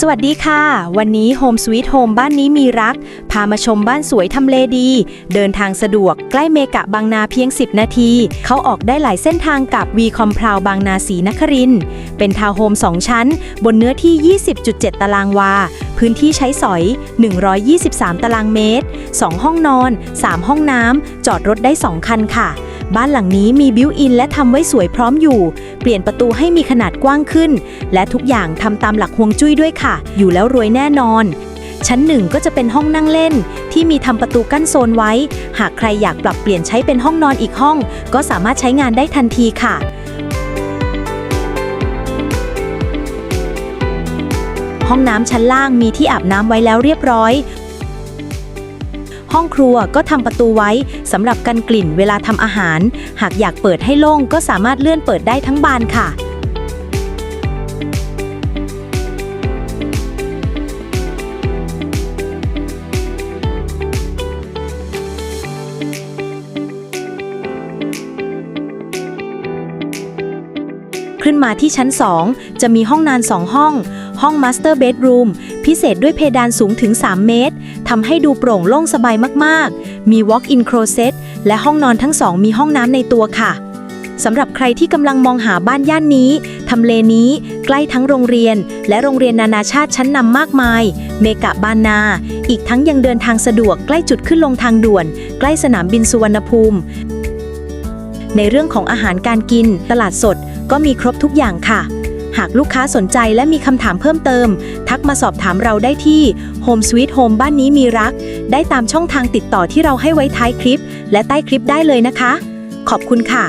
สวัสดีค่ะ วันนี้ Home Sweet Home บ้านนี้มีรัก พามาชมบ้านสวยทำเลดี เดินทางสะดวกใกล้เมกะบางนาเพียง 10 นาที เขาออกได้หลายเส้นทางกับ V c o m p l o u บางนาศรีนคริน เป็นทาวน์โฮม 2 ชั้น บนเนื้อที่ 20.7 ตารางวา พื้นที่ใช้สอย 123 ตารางเมตร 2 ห้องนอน 3 ห้องน้ำจอดรถได้ 2 คันค่ะ บ้านหลังนี้มีบิวอินและทำไว้สวยพร้อมอยู่ เปลี่ยนประตูให้มีขนาดกว้างขึ้น และทุกอย่างทำตามหลักฮวงจุ้ยด้วยค่ะ อยู่แล้วรวยแน่นอน ชั้นหนึ่งก็จะเป็นห้องนั่งเล่น ที่มีทำประตูกั้นโซนไว้ หากใครอยากปรับเปลี่ยนใช้เป็นห้องนอนอีกห้อง ก็สามารถใช้งานได้ทันทีค่ะห้องน้ำชั้นล่างมีที่อาบน้ำไว้แล้วเรียบร้อย ห้องครัวก็ทำประตูไว้สำหรับกันกลิ่นเวลาทำอาหาร หากอยากเปิดให้โล่งก็สามารถเลื่อนเปิดได้ทั้งบานค่ะ ขึ้นมาที่ชั้น 2 จะมีห้องนอน2 ห้อง ห้อง Master Bedroom พิเศษด้วยเพดานสูงถึง 3 เมตรทำให้ดูโปร่งโล่งสบายมากๆ มี Walk-in Closet และห้องนอนทั้งสองมีห้องน้ำในตัวค่ะสำหรับใครที่กำลังมองหาบ้านย่านนี้ ทำเลนี้ใกล้ทั้งโรงเรียน และโรงเรียนนานาชาติชั้นนำมากมาย เมกะบานนา อีกทั้งยังเดินทางสะดวกใกล้จุดขึ้นลงทางด่วน ใกล้สนามบินสุวรรณภูมิ ในเรื่องของอาหารการกิน ตลาดสด ก็มีครบทุกอย่างค่ะ หากลูกค้าสนใจและมีคำถามเพิ่มเติม ทักมาสอบถามเราได้ที่ Home Sweet Home บ้านนี้มีรัก ได้ตามช่องทางติดต่อที่เราให้ไว้ท้ายคลิป และใต้คลิปได้เลยนะคะ ขอบคุณค่ะ